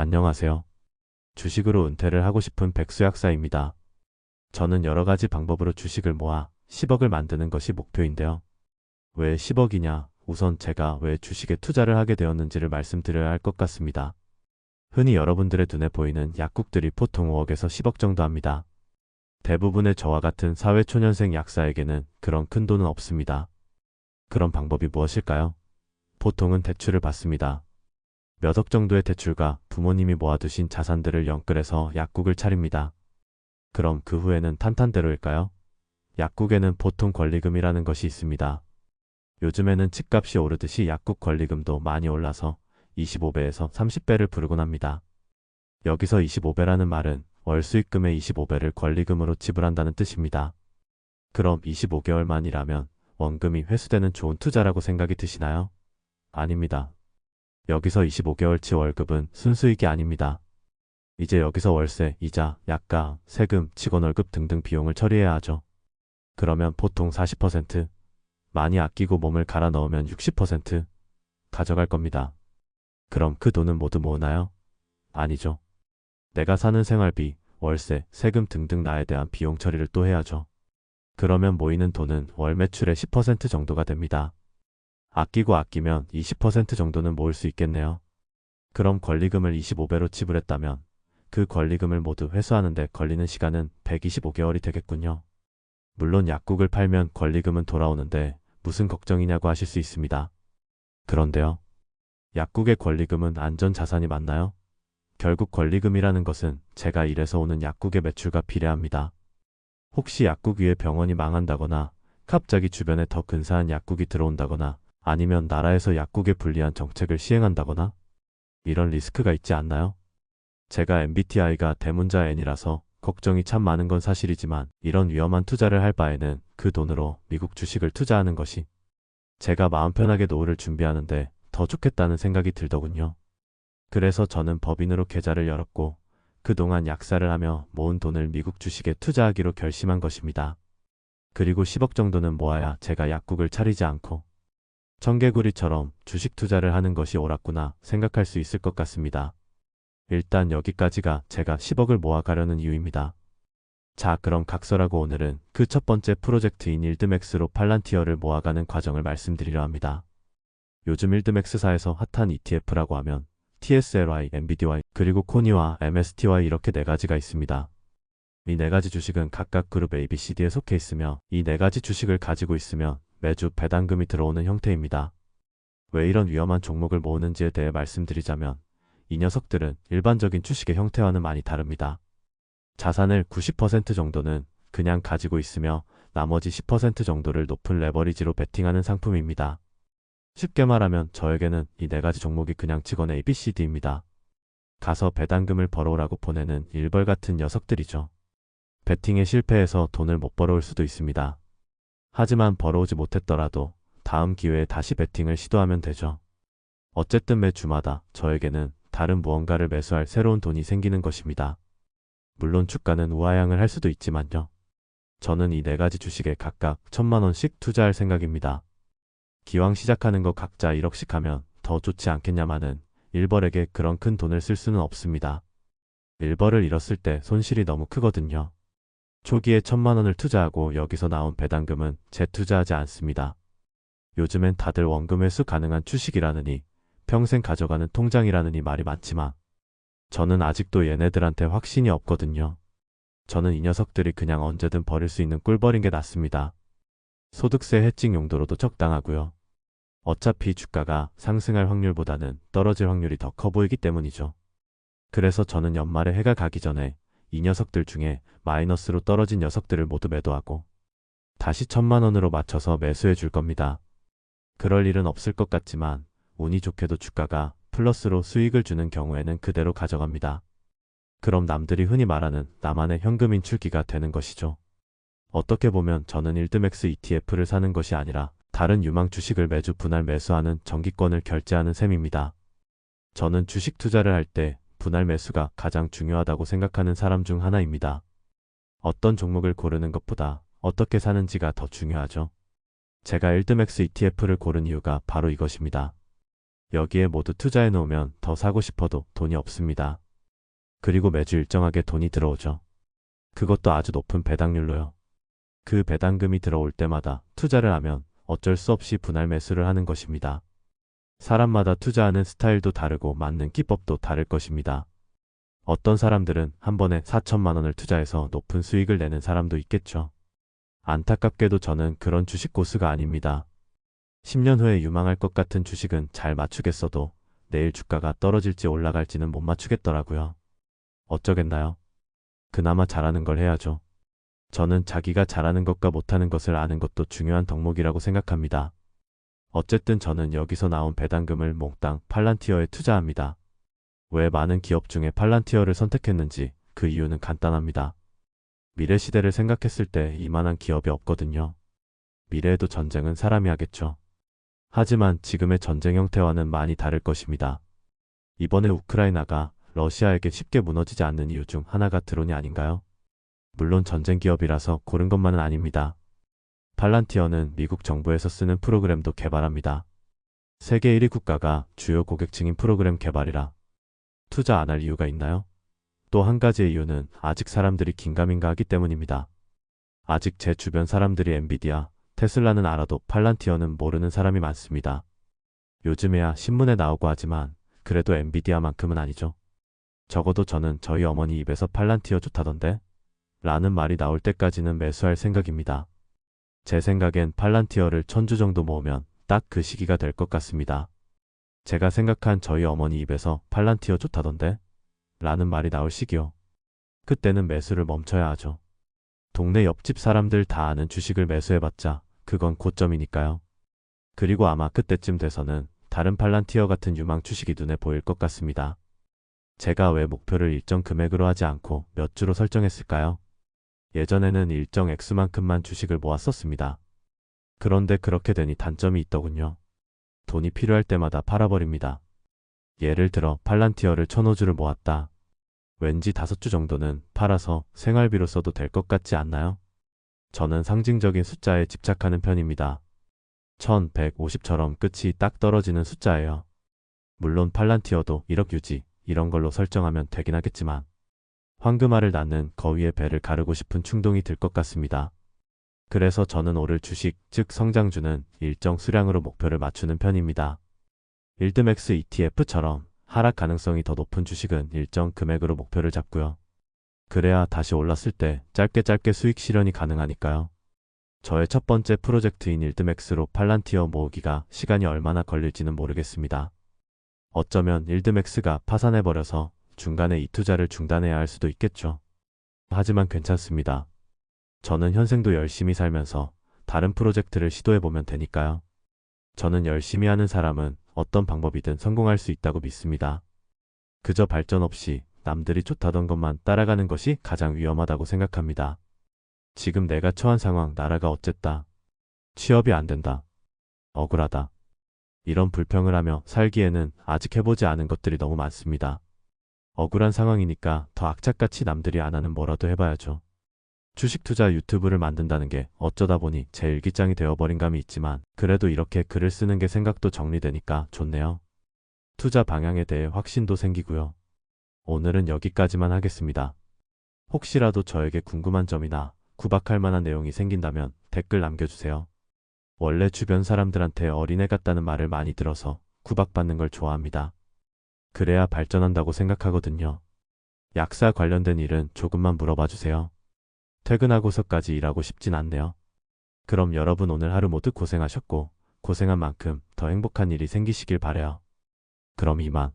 안녕하세요. 주식으로 은퇴를 하고 싶은 백수 약사입니다. 저는 여러 가지 방법으로 주식을 모아 10억을 만드는 것이 목표인데요. 왜 10억이냐? 우선 제가 왜 주식에 투자를 하게 되었는지를 말씀드려야 할 것 같습니다. 흔히 여러분들의 눈에 보이는 약국들이 보통 5억에서 10억 정도 합니다. 대부분의 저와 같은 사회초년생 약사에게는 그런 큰 돈은 없습니다. 그런 방법이 무엇일까요? 보통은 대출을 받습니다. 몇 억 정도의 대출과 부모님이 모아두신 자산들을 연끌해서 약국을 차립니다. 그럼 그 후에는 탄탄대로일까요? 약국에는 보통 권리금이라는 것이 있습니다. 요즘에는 집값이 오르듯이 약국 권리금도 많이 올라서 25배에서 30배를 부르곤 합니다. 여기서 25배라는 말은 월 수익금의 25배를 권리금으로 지불한다는 뜻입니다. 그럼 25개월 만이라면 원금이 회수되는 좋은 투자라고 생각이 드시나요? 아닙니다. 여기서 25개월치 월급은 순수익이 아닙니다. 이제 여기서 월세, 이자, 약가, 세금, 직원 월급 등등 비용을 처리해야 하죠. 그러면 보통 40%, 많이 아끼고 몸을 갈아 넣으면 60% 가져갈 겁니다. 그럼 그 돈은 모두 모으나요? 아니죠. 내가 사는 생활비, 월세, 세금 등등 나에 대한 비용 처리를 또 해야죠. 그러면 모이는 돈은 월 매출의 10% 정도가 됩니다. 아끼고 아끼면 20% 정도는 모을 수 있겠네요. 그럼 권리금을 25배로 지불했다면 그 권리금을 모두 회수하는데 걸리는 시간은 125개월이 되겠군요. 물론 약국을 팔면 권리금은 돌아오는데 무슨 걱정이냐고 하실 수 있습니다. 그런데요. 약국의 권리금은 안전자산이 맞나요? 결국 권리금이라는 것은 제가 일해서 오는 약국의 매출과 비례합니다. 혹시 약국 위에 병원이 망한다거나 갑자기 주변에 더 근사한 약국이 들어온다거나 아니면 나라에서 약국에 불리한 정책을 시행한다거나 이런 리스크가 있지 않나요? 제가 MBTI가 대문자 N이라서 걱정이 참 많은 건 사실이지만 이런 위험한 투자를 할 바에는 그 돈으로 미국 주식을 투자하는 것이 제가 마음 편하게 노후를 준비하는데 더 좋겠다는 생각이 들더군요. 그래서 저는 법인으로 계좌를 열었고 그동안 약사를 하며 모은 돈을 미국 주식에 투자하기로 결심한 것입니다. 그리고 10억 정도는 모아야 제가 약국을 차리지 않고 청개구리처럼 주식 투자를 하는 것이 옳았구나 생각할 수 있을 것 같습니다. 일단 여기까지가 제가 10억을 모아가려는 이유입니다. 자 그럼 각설하고 오늘은 그 첫 번째 프로젝트인 일드맥스로 팔란티어를 모아가는 과정을 말씀드리려 합니다. 요즘 일드맥스사에서 핫한 ETF라고 하면 TSLY, MBDY, 그리고 코니와 MSTY 이렇게 네 가지가 있습니다. 이 네 가지 주식은 각각 그룹 ABCD에 속해 있으며 이 네 가지 주식을 가지고 있으면 매주 배당금이 들어오는 형태입니다. 왜 이런 위험한 종목을 모으는지에 대해 말씀드리자면 이 녀석들은 일반적인 주식의 형태와는 많이 다릅니다. 자산을 90% 정도는 그냥 가지고 있으며 나머지 10% 정도를 높은 레버리지로 베팅하는 상품입니다. 쉽게 말하면 저에게는 이 네 가지 종목이 그냥 직원 ABCD입니다. 가서 배당금을 벌어오라고 보내는 일벌 같은 녀석들이죠. 베팅에 실패해서 돈을 못 벌어올 수도 있습니다. 하지만 벌어오지 못했더라도 다음 기회에 다시 베팅을 시도하면 되죠. 어쨌든 매 주마다 저에게는 다른 무언가를 매수할 새로운 돈이 생기는 것입니다. 물론 주가는 우하향을 할 수도 있지만요. 저는 이 네 가지 주식에 각각 천만 원씩 투자할 생각입니다. 기왕 시작하는 거 각자 1억씩 하면 더 좋지 않겠냐마는 일벌에게 그런 큰 돈을 쓸 수는 없습니다. 일벌을 잃었을 때 손실이 너무 크거든요. 초기에 천만 원을 투자하고 여기서 나온 배당금은 재투자하지 않습니다. 요즘엔 다들 원금 회수 가능한 주식이라느니 평생 가져가는 통장이라느니 말이 많지만 저는 아직도 얘네들한테 확신이 없거든요. 저는 이 녀석들이 그냥 언제든 버릴 수 있는 꿀벌인 게 낫습니다. 소득세 해칭 용도로도 적당하고요. 어차피 주가가 상승할 확률보다는 떨어질 확률이 더 커 보이기 때문이죠. 그래서 저는 연말에 해가 가기 전에 이 녀석들 중에 마이너스로 떨어진 녀석들을 모두 매도하고 다시 천만 원으로 맞춰서 매수해 줄 겁니다. 그럴 일은 없을 것 같지만 운이 좋게도 주가가 플러스로 수익을 주는 경우에는 그대로 가져갑니다. 그럼 남들이 흔히 말하는 나만의 현금 인출기가 되는 것이죠. 어떻게 보면 저는 일드맥스 ETF를 사는 것이 아니라 다른 유망 주식을 매주 분할 매수하는 정기권을 결제하는 셈입니다. 저는 주식 투자를 할 때 분할 매수가 가장 중요하다고 생각하는 사람 중 하나입니다. 어떤 종목을 고르는 것보다 어떻게 사는지가 더 중요하죠. 제가 일드맥스 ETF를 고른 이유가 바로 이것입니다. 여기에 모두 투자해 놓으면 더 사고 싶어도 돈이 없습니다. 그리고 매주 일정하게 돈이 들어오죠. 그것도 아주 높은 배당률로요. 그 배당금이 들어올 때마다 투자를 하면 어쩔 수 없이 분할 매수를 하는 것입니다. 사람마다 투자하는 스타일도 다르고 맞는 기법도 다를 것입니다. 어떤 사람들은 한 번에 4천만 원을 투자해서 높은 수익을 내는 사람도 있겠죠. 안타깝게도 저는 그런 주식 고수가 아닙니다. 10년 후에 유망할 것 같은 주식은 잘 맞추겠어도 내일 주가가 떨어질지 올라갈지는 못 맞추겠더라고요. 어쩌겠나요? 그나마 잘하는 걸 해야죠. 저는 자기가 잘하는 것과 못하는 것을 아는 것도 중요한 덕목이라고 생각합니다. 어쨌든 저는 여기서 나온 배당금을 몽땅 팔란티어에 투자합니다. 왜 많은 기업 중에 팔란티어를 선택했는지 그 이유는 간단합니다. 미래 시대를 생각했을 때 이만한 기업이 없거든요. 미래에도 전쟁은 사람이 하겠죠. 하지만 지금의 전쟁 형태와는 많이 다를 것입니다. 이번에 우크라이나가 러시아에게 쉽게 무너지지 않는 이유 중 하나가 드론이 아닌가요? 물론 전쟁 기업이라서 고른 것만은 아닙니다. 팔란티어는 미국 정부에서 쓰는 프로그램도 개발합니다. 세계 1위 국가가 주요 고객층인 프로그램 개발이라 투자 안 할 이유가 있나요? 또 한 가지의 이유는 아직 사람들이 긴가민가 하기 때문입니다. 아직 제 주변 사람들이 엔비디아, 테슬라는 알아도 팔란티어는 모르는 사람이 많습니다. 요즘에야 신문에 나오고 하지만 그래도 엔비디아만큼은 아니죠. 적어도 저는 저희 어머니 입에서 팔란티어 좋다던데? 라는 말이 나올 때까지는 매수할 생각입니다. 제 생각엔 팔란티어를 천주 정도 모으면 딱 그 시기가 될 것 같습니다. 제가 생각한 저희 어머니 입에서 팔란티어 좋다던데? 라는 말이 나올 시기요. 그때는 매수를 멈춰야 하죠. 동네 옆집 사람들 다 아는 주식을 매수해봤자 그건 고점이니까요. 그리고 아마 그때쯤 돼서는 다른 팔란티어 같은 유망 주식이 눈에 보일 것 같습니다. 제가 왜 목표를 일정 금액으로 하지 않고 몇 주로 설정했을까요? 예전에는 일정 액수만큼만 주식을 모았었습니다. 그런데 그렇게 되니 단점이 있더군요. 돈이 필요할 때마다 팔아버립니다. 예를 들어 팔란티어를 천호주를 모았다. 왠지 다섯 주 정도는 팔아서 생활비로 써도 될 것 같지 않나요? 저는 상징적인 숫자에 집착하는 편입니다. 1150처럼 끝이 딱 떨어지는 숫자예요. 물론 팔란티어도 1억 유지, 이런 걸로 설정하면 되긴 하겠지만 황금알을 낳는 거위의 배를 가르고 싶은 충동이 들 것 같습니다. 그래서 저는 오를 주식, 즉 성장주는 일정 수량으로 목표를 맞추는 편입니다. 일드맥스 ETF처럼 하락 가능성이 더 높은 주식은 일정 금액으로 목표를 잡고요. 그래야 다시 올랐을 때 짧게 짧게 수익 실현이 가능하니까요. 저의 첫 번째 프로젝트인 일드맥스로 팔란티어 모으기가 시간이 얼마나 걸릴지는 모르겠습니다. 어쩌면 일드맥스가 파산해버려서 중간에 이 투자를 중단해야 할 수도 있겠죠. 하지만 괜찮습니다. 저는 현생도 열심히 살면서 다른 프로젝트를 시도해보면 되니까요. 저는 열심히 하는 사람은 어떤 방법이든 성공할 수 있다고 믿습니다. 그저 발전 없이 남들이 좋다던 것만 따라가는 것이 가장 위험하다고 생각합니다. 지금 내가 처한 상황 나라가 어쨌다. 취업이 안 된다. 억울하다. 이런 불평을 하며 살기에는 아직 해보지 않은 것들이 너무 많습니다. 억울한 상황이니까 더 악착같이 남들이 안 하는 뭐라도 해봐야죠. 주식 투자 유튜브를 만든다는 게 어쩌다 보니 제 일기장이 되어버린 감이 있지만 그래도 이렇게 글을 쓰는 게 생각도 정리되니까 좋네요. 투자 방향에 대해 확신도 생기고요. 오늘은 여기까지만 하겠습니다. 혹시라도 저에게 궁금한 점이나 구박할 만한 내용이 생긴다면 댓글 남겨주세요. 원래 주변 사람들한테 어린애 같다는 말을 많이 들어서 구박받는 걸 좋아합니다. 그래야 발전한다고 생각하거든요. 약사 관련된 일은 조금만 물어봐 주세요. 퇴근하고서까지 일하고 싶진 않네요. 그럼 여러분 오늘 하루 모두 고생하셨고 고생한 만큼 더 행복한 일이 생기시길 바래요. 그럼 이만.